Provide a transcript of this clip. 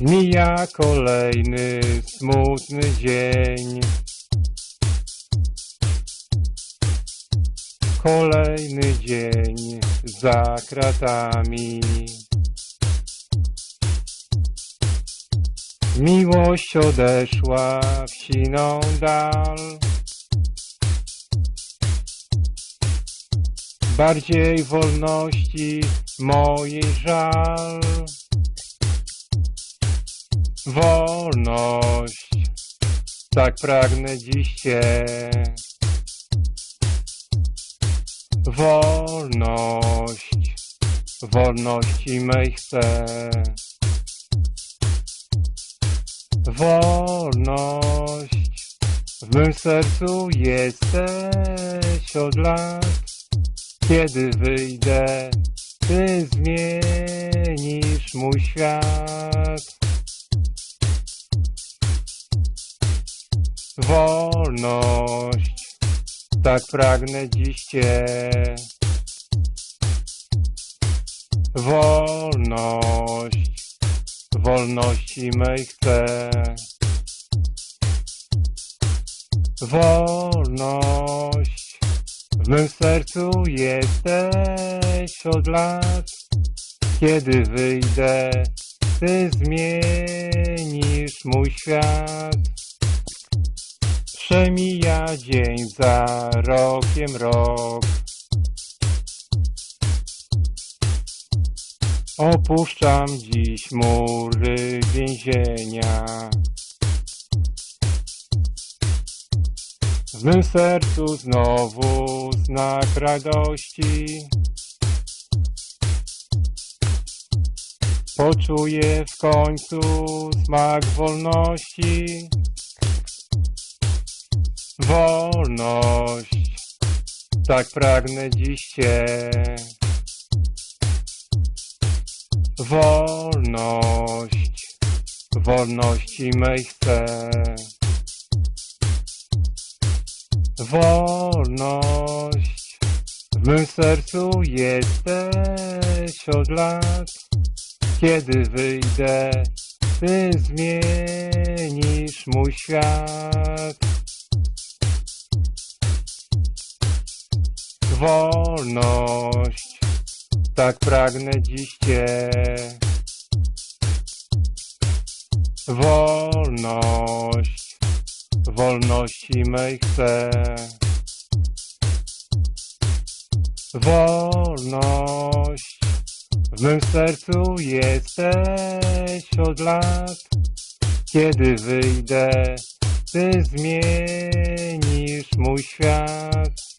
Mija kolejny smutny dzień. Kolejny dzień za kratami. Miłość odeszła w siną dal. Bardziej wolności mojej żal. Wolność, tak pragnę dziś Cię. Wolność, wolności mej chcę. Wolność, w mym sercu jesteś od lat. Kiedy wyjdę, Ty zmienisz mój świat. Wolność, tak pragnę dziś Cię. Wolność, wolności mej chcę. Wolność, w mym sercu jesteś od lat. Kiedy wyjdę, Ty zmienisz mój świat. Przemija dzień za rokiem rok. Opuszczam dziś mury więzienia. W mym sercu znowu znak radości. Poczuję w końcu smak wolności. Wolność, tak pragnę dziś Cię. Wolność, wolności mej chcę. Wolność, w mym sercu jesteś od lat. Kiedy wyjdę, Ty zmienisz mój świat. Wolność, tak pragnę dziś Cię. Wolność, wolności mej chcę. Wolność, w mym sercu jesteś od lat. Kiedy wyjdę, Ty zmienisz mój świat.